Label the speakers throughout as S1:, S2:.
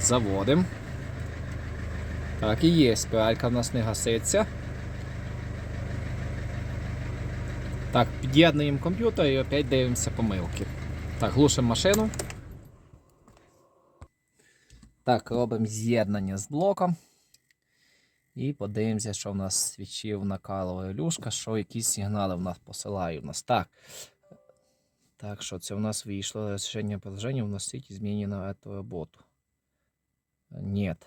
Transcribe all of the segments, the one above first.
S1: заводимо. Так, і є, спіралька в нас не гаситься. Так, під'єднуємо комп'ютер і опять дивимося помилки. Так, глушимо машину. Так, робимо з'єднання з блоком. І подивимося, що в нас свічів накалує люшка, що якісь сигнали в нас посилає в нас. Так. Так, що це у нас вийшло решение приложения вносить изменения на эту работу. Нет.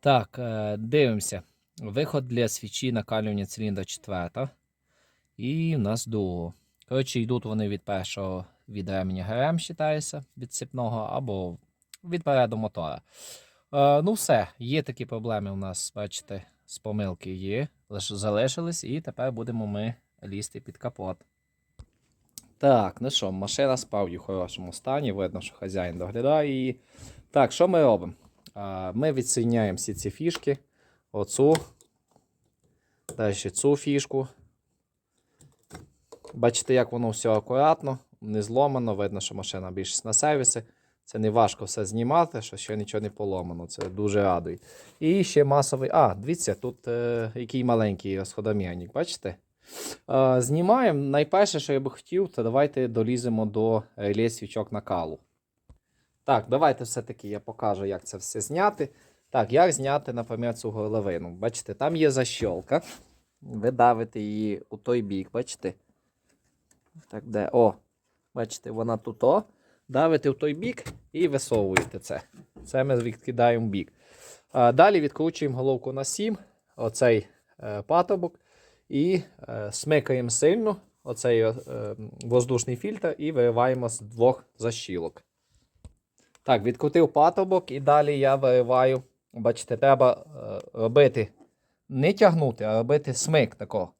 S1: Так, е, дивимося. Виход для свічі накалювання циліндра 4. І в нас другого. Коротше, йдуть вони від першого від ременя ГРМ, вважається, від цепного, або від переду мотора. Е, ну, все, є такі проблеми у нас, бачите, з помилки є, лише залишились, і тепер будемо ми лізти під капот. Так, ну що, машина справді в хорошому стані, видно, що хазяїн доглядає її. Так, що ми робимо? Ми відсоединяємо всі ці фішки. Оцю. Далі цю фішку. Бачите, як воно все акуратно, не зломано, видно, що машина більшість на сервісі. Це не важко все знімати, що ще нічого не поломано. Це дуже радує. І ще масовий. А, дивіться, тут е, який маленький розходомірник, бачите? Е, знімаємо. Найперше, що я би хотів, то давайте доліземо до реле свічок накалу. Так, давайте все-таки я покажу, як це все зняти. Так, як зняти, наприклад, цю горловину. Бачите, там є защолка. Ви давите її у той бік, бачите? Так, де? О, бачите, вона тут о. Давите в той бік і висовуєте це. Це ми відкидаємо бік. Далі відкручуємо головку на 7, оцей е, патобок. І е, смикаємо сильно оцей е, воздушний фільтр і вириваємо з двох защілок. Так, відкрутив патобок і далі я вириваю. Бачите, треба е, робити не тягнути, а робити смик такого.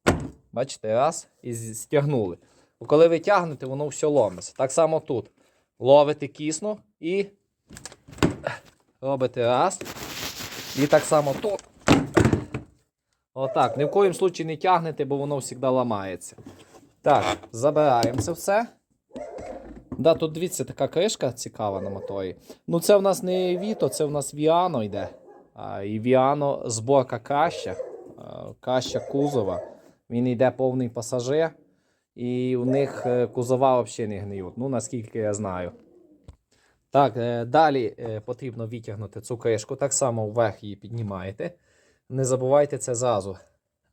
S1: Бачите, раз і стягнули. Бо коли ви тягнете, воно все ломиться. Так само тут. Ловите кісно і робите раз. І так само тут. Отак. Ні в коїм случаї не тягнете, бо воно завжди ламається. Так, забираємо це все. Да, тут дивіться, така кришка цікава на моторі. Ну, це в нас не Віто, це в нас Віано йде. А, і Віано зборка краща. А, краща кузова. Він йде повний пасажир. І в них е, кузова взагалі не гниють. Ну, наскільки я знаю. Так, е, далі е, потрібно витягнути цю кришку. Так само вверх її піднімаєте. Не забувайте це зразу.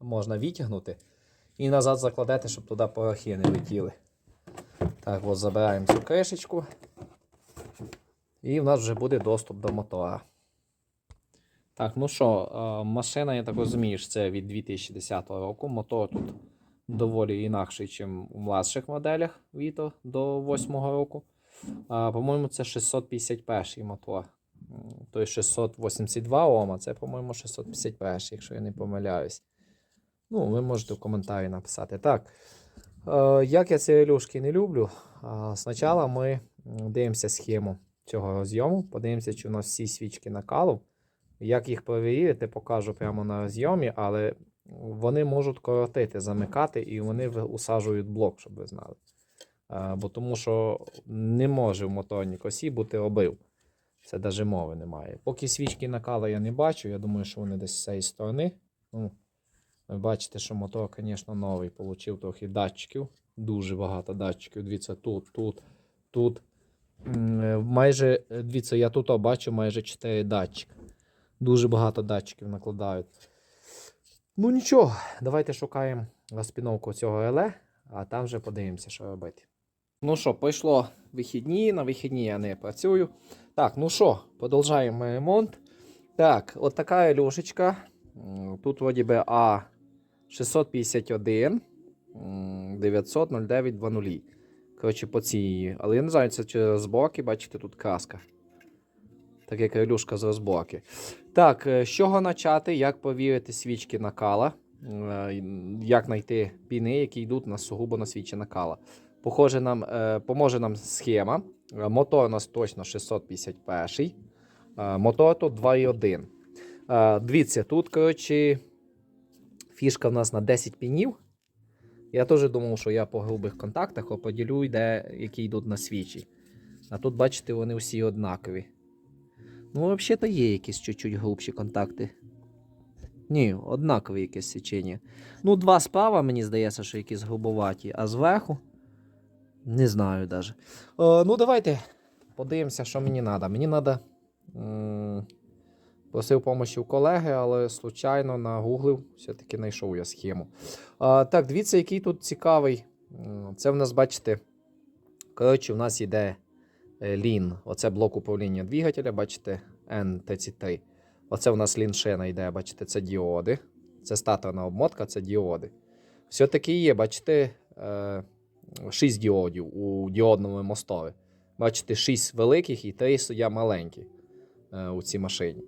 S1: Можна витягнути і назад закладете, щоб туди порохи не летіли. Так, от забираємо цю кришечку. І в нас вже буде доступ до мотора. Так, ну що, е, машина, я так розумію, що це від 2010 року. Мотор тут доволі інакший, ніж у младших моделях Vito до 8 року. По-моєму, це 651 мотор. Той 682 Ом, а це, по-моєму, 651, якщо я не помиляюсь. Ну, ви можете в коментарі написати. Так. Е, як я ці релюшки не люблю, спочатку ми дивимося схему цього розйому, подивимося, чи у нас всі свічки накалу. Як їх перевірити, покажу прямо на розйомі, але вони можуть коротити, замикати, і вони усаджують блок, щоб ви знали. Е, Бо тому що не може в моторній косі бути обив. Це навіть мови немає. Поки свічки накала я не бачу, я думаю, що вони десь з цієї сторони. Ну, ви бачите, що мотор, звісно, новий. Получив трохи датчиків. Дуже багато датчиків. Дивіться, тут, тут, тут. Е, Майже, е, дивіться, я тут бачу майже 4 датчики. Дуже багато датчиків накладають. Ну нічого, давайте шукаємо розпіновку цього реле, а там вже подивимося, що робити. Ну що, пройшло вихідні, на вихідні я не працюю. Так, ну що, продовжаємо ремонт. Так, от така релюшечка. М, Тут вроді би А651 900 09 20. Коротше, по цій. Але я не знаю, це через розборки, бачите, тут краска. Так як релюшка з розборки. Так, е, з чого почати, як повірити свічки накала, е, як знайти піни, які йдуть на сугубо на свічі накала. Похоже нам, е, поможе нам схема. Мотор у нас точно 651. Е, Мотор тут 2.1. Е, Дивіться, тут, коротше, фішка в нас на 10 пінів. Я теж думав, що я по грубих контактах оподілю, де, які йдуть на свічі. А тут, бачите, вони всі однакові. Ну, взагалі-то є якісь чуть-чуть грубші контакти. Ні, однакове якесь січення. Ну, два справа, мені здається, що якісь грубоваті, а зверху. Не знаю навіть. Е, ну, давайте подивимося, що мені треба. Мені треба. Просив помощі у колеги, але случайно нагуглив, все-таки знайшов я схему. А, так, дивіться, який тут цікавий. Це в нас, бачите, коротше, в нас йде е, лін. Оце блок управління двигателя, бачите, NTC3. Оце у нас лін шина йде, бачите, це діоди. Це статорна обмотка, це діоди. Все-таки є, бачите, 6 діодів у діодному мостові. Бачите, 6 великих і 3 суддя маленькі е, у цій машині.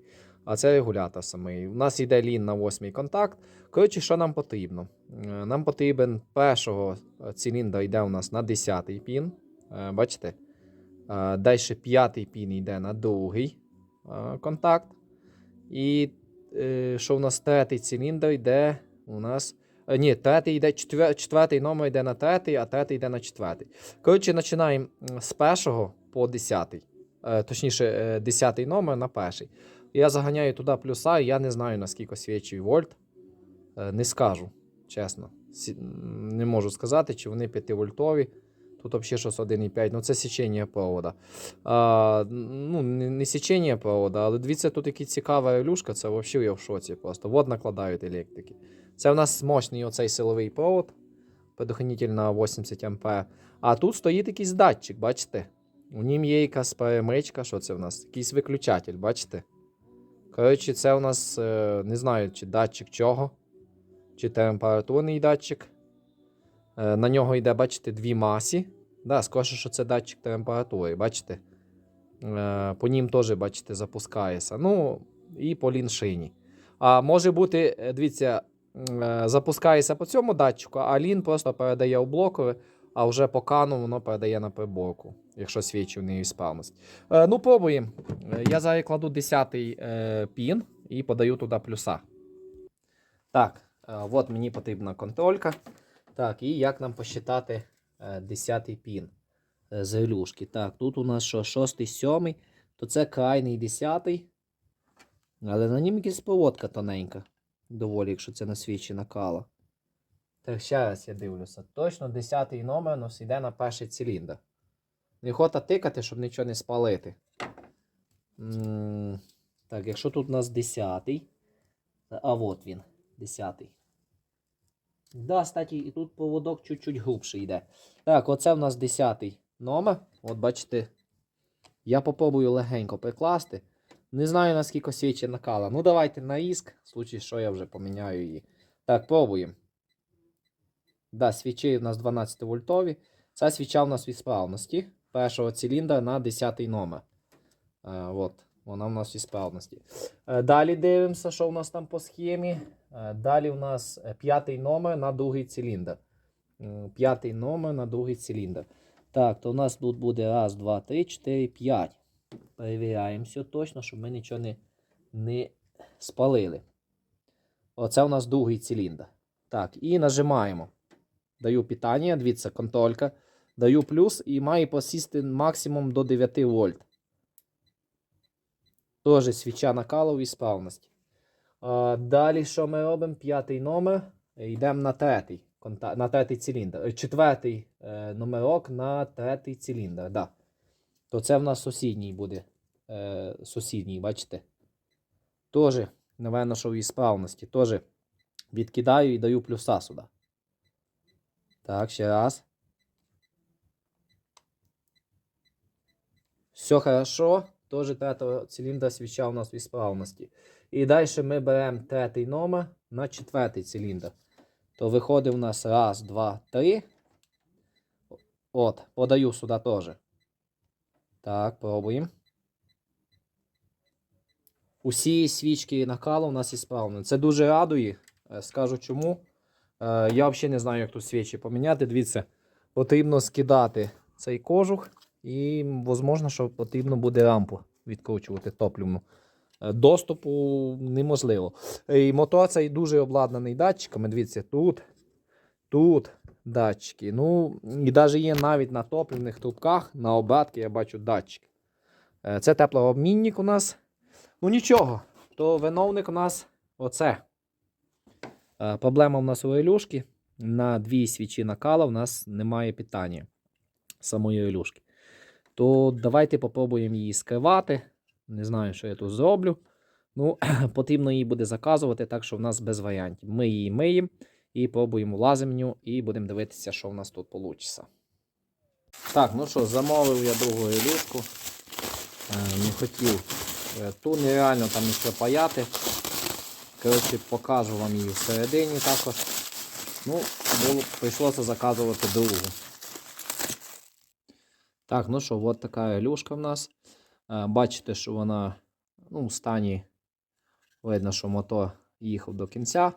S1: А це регулятор самий. У нас йде лін на восьмий контакт. Коротше, що нам потрібно? Е, Нам потрібен першого циліндра йде у нас на 10-й пін. Е, Бачите? Далі п'ятий пін йде на другий е, контакт. І е, що у нас третій циліндр йде у нас. е, Ні, третій йде, четвер- четвертий номер йде на третій, а третій йде на четвертий. Коротше, починаємо з першого по десятий. Е, Точніше, е, десятий номер на перший. Я заганяю туди плюса, і я не знаю, наскільки свічий вольт. Е, Не скажу, чесно. Не можу сказати, чи вони 5 вольтові. Тут взагалі щось 1,5. Ну, це січення провода. А, ну, не, не січення провода, але дивіться, тут який цікава релюшка, це взагалі я в шоці просто. Вот накладають електрики. Це у нас мощний оцей силовий провод, предохранитель на 80 А. А тут стоїть якийсь датчик, бачите? У нім є якась перемичка, що це в нас? Якийсь виключатель, бачите? Коротше, це у нас е, не знаю, чи датчик чого, чи температурний датчик. Е, На нього йде, бачите, дві масі. Да, скоріше, що це датчик температури, бачите? Е, По нім теж, бачите, запускається. Ну, і по ліншині. А може бути, дивіться, запускається по цьому датчику, а лін просто передає у блокове, а вже по кану воно передає на приборку, якщо свідчив неісправність. Е, ну, пробуємо. Е, Я зараз кладу 10-й е, пін і подаю туди плюса. Так, е, от мені потрібна контролька. Так, і як нам посчитати е, 10-й пін е, з релюшки? Так, тут у нас що, 6-й, 7-й, то це крайний 10-й. Але на нім якась проводка тоненька. Доволі, якщо це на свічі накала. Так, ще раз я дивлюся. Точно 10-й номер у нас йде на перший циліндр. Неохота тикати, щоб нічого не спалити. М, Так, якщо тут у нас 10-й. А от він, 10-й. Да, кстати, і тут поводок чуть-чуть грубший йде. Так, оце в нас 10-й номер. От бачите, я попробую легенько прикласти. Не знаю, наскільки свічі накала. Ну, давайте на іск. В случаї, що я вже поміняю її. Так, пробуємо. Да, свічі у нас 12 вольтові. Ця свіча у нас від справності. Першого циліндра на 10 номер. Е, от, вона у нас від справності. Е, далі дивимося, що у нас там по схемі. Е, далі у нас е, п'ятий номер на другий циліндр. П'ятий номер на другий циліндр. Так, то у нас тут буде раз, два, три, чотири, п'ять. Перевіряємо все точно, щоб ми нічого не, не спалили. Оце у нас другий циліндр. Так, і нажимаємо. Даю питання, дивіться, контролька. Даю плюс і має посісти максимум до 9 вольт. Тоже свіча накалу і справності. А, далі що ми робимо? П'ятий номер. Йдемо на третій, на третій циліндр. Е, Четвертий е, номерок на третій циліндр. Да. То це в нас сусідній буде. Е, сусідній, бачите? Тоже, напевно, що в справності. Тоже відкидаю і даю плюса сюди. Так, ще раз. Все хорошо. Тоже третього циліндра свіча у нас в ісправності. І далі ми беремо третій номер на четвертий циліндр. То виходить у нас раз, два, три. От, подаю сюди теж. Так, пробуємо. Усі свічки накалу у нас ісправні. Це дуже радує. Е, Скажу чому. Е, Я взагалі не знаю, як тут свічі поміняти. Дивіться, потрібно скидати цей кожух. І, можливо, що потрібно буде рампу відкручувати топливну. Е, Доступу неможливо. І мотор цей дуже обладнаний датчиками. Дивіться, тут, тут датчики. Ну, і навіть є навіть на топливних трубках, на обратки я бачу датчики. Е, Це теплообмінник у нас. Ну нічого, то виновник у нас оце. Е, Проблема у нас у Ілюшки. На дві свічі накала в нас немає питання самої Ілюшки. То давайте попробуємо її скривати. Не знаю, що я тут зроблю. Ну, потрібно її буде заказувати, так що в нас без варіантів. Ми її миємо і пробуємо лаземню, і будемо дивитися, що в нас тут вийде. Так, ну що, замовив я другу Ілюшку. Е, Не хотів. Е, Ту нереально там ще паяти. Коротше, покажу вам її всередині також. Ну, було, прийшлося заказувати другу. Так, ну що, от така Ілюшка в нас. Е, Бачите, що вона ну, в стані. Видно, що мотор їхав до кінця.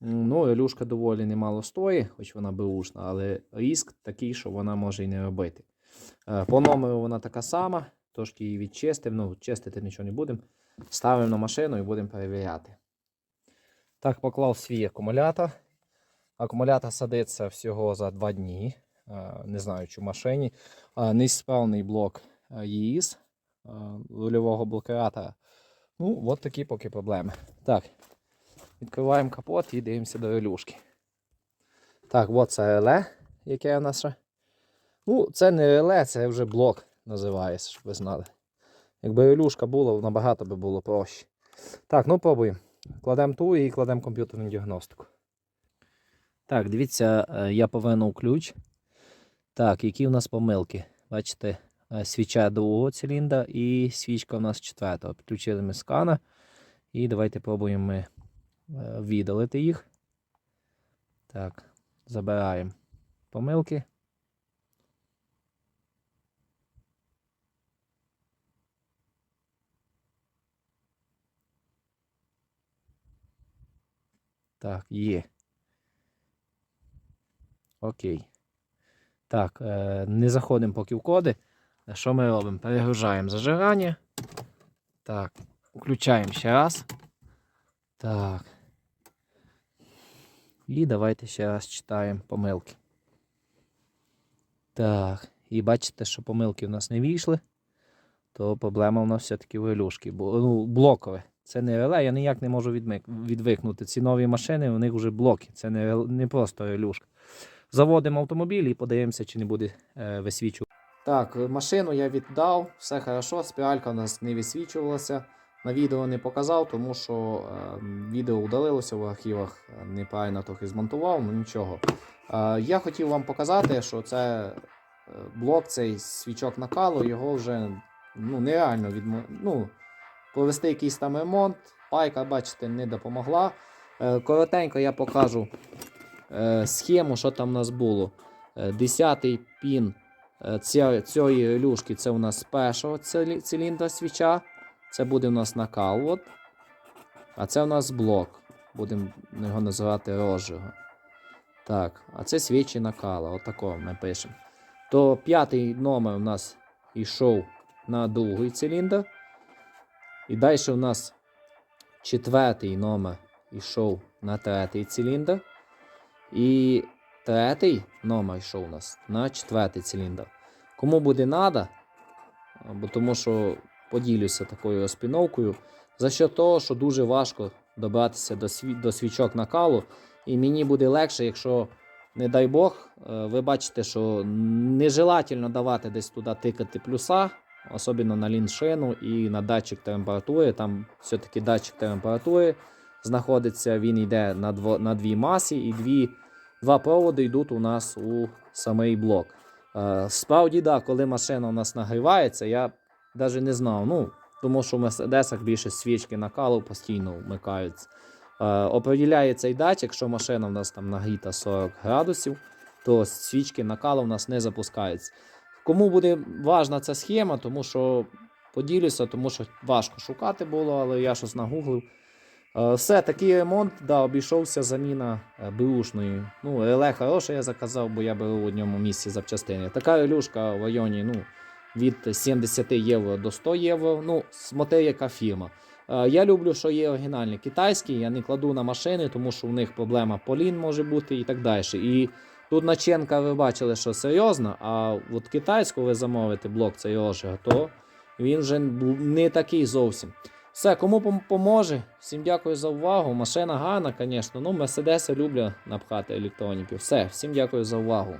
S1: Ну, Ілюшка доволі немало стоїть, хоч вона беушна, але риск такий, що вона може і не робити. Е, По номеру вона така сама, трошки її відчистив, ну, чистити нічого не будемо. Ставимо на машину і будемо перевіряти. Так, поклав свій акумулятор. Акумулятор садиться всього за 2 дні. Е, Не знаю, чи в машині. Е, блок е, ЄІС рульового блокиратора. Ну, от такі поки проблеми. Так, відкриваємо капот і дивимося до релюшки. Так, от це реле, яке у нас. Ну, це не реле, це вже блок називається, щоб ви знали. Якби релюшка була, набагато би було проще. Так, ну пробуємо. Кладемо ту і кладемо комп'ютерну діагностику. Так, дивіться, е, я повернув ключ. Так, які у нас помилки? Бачите, е, свіча другого циліндра і свічка у нас четвертого. Підключили ми скана. І давайте пробуємо ми е, віддалити їх. Так, забираємо помилки. Так, є. Окей. Так, е, не заходимо поки в коди. Що ми робимо? Перегружаємо зажигання. Так, включаємо ще раз. Так. І давайте ще раз читаємо помилки. Так. І бачите, що помилки в нас не вийшли. То проблема у нас все-таки в релюшки. Ну, блокове. Це не реле, я ніяк не можу відмик, відвикнути. Ці нові машини, у них вже блоки. Це не, не просто релюшка. Заводимо автомобіль і подивимося, чи не буде е, висвічувати. Так, машину я віддав, все хорошо, спіралька у нас не висвічувалася. На відео не показав, тому що е, відео удалилося в архівах, неправильно трохи змонтував, ну нічого. Е, я хотів вам показати, що це е, блок, цей свічок накалу, його вже ну, нереально відмо... ну, провести якийсь там ремонт. Пайка, бачите, не допомогла. Е, коротенько я покажу е, схему, що там у нас було. Е, Десятий пін цієї релюшки це у нас першого цилі- циліндра свіча. Це буде у нас накал. От. А це у нас блок. Будемо його називати розжига. Так, а це свічі накала. Отако ми пишемо. То п'ятий номер у нас йшов на другий циліндр. І далі у нас четвертий номер йшов на третій циліндр. І третій номер йшов у нас на четвертий циліндр. Кому буде треба, бо тому що поділюся такою розпіновкою, за що того, що дуже важко добратися до, сві... до свічок накалу. І мені буде легше, якщо, не дай Бог, е, ви бачите, що нежелательно давати десь туди тикати плюса, особливо на ліншину і на датчик температури. Там все-таки датчик температури знаходиться, він йде на, дво... на дві масі, і дві... два проводи йдуть у нас у самий блок. Е, Справді, да, коли машина у нас нагрівається, я навіть не знав. Ну, тому що в Мерседесах більше свічки накалу постійно вмикаються. Е, определяє цей датчик, якщо машина в нас там нагріта 40 градусів, то свічки накалу в нас не запускаються. Кому буде важна ця схема, тому що поділюся, тому що важко шукати було, але я щось нагуглив. Е, Все, такий ремонт, да, обійшовся заміна е, беушної. Ну, реле хороше я заказав, бо я беру в одному місці запчастини. Така релюшка в районі ну, від 70 євро до 100 євро. Ну, смотри, яка фірма. Е, Я люблю, що є оригінальні китайські, я не кладу на машини, тому що в них проблема полін може бути і так далі. І тут начинка ви бачили, що серйозна, а от китайську ви замовите блок це його ж то він вже не такий зовсім. Все, кому поможе, всім дякую за увагу. Машина гарна, звісно. Ну, Мерседеси люблять напхати електроніки. Все, всім дякую за увагу.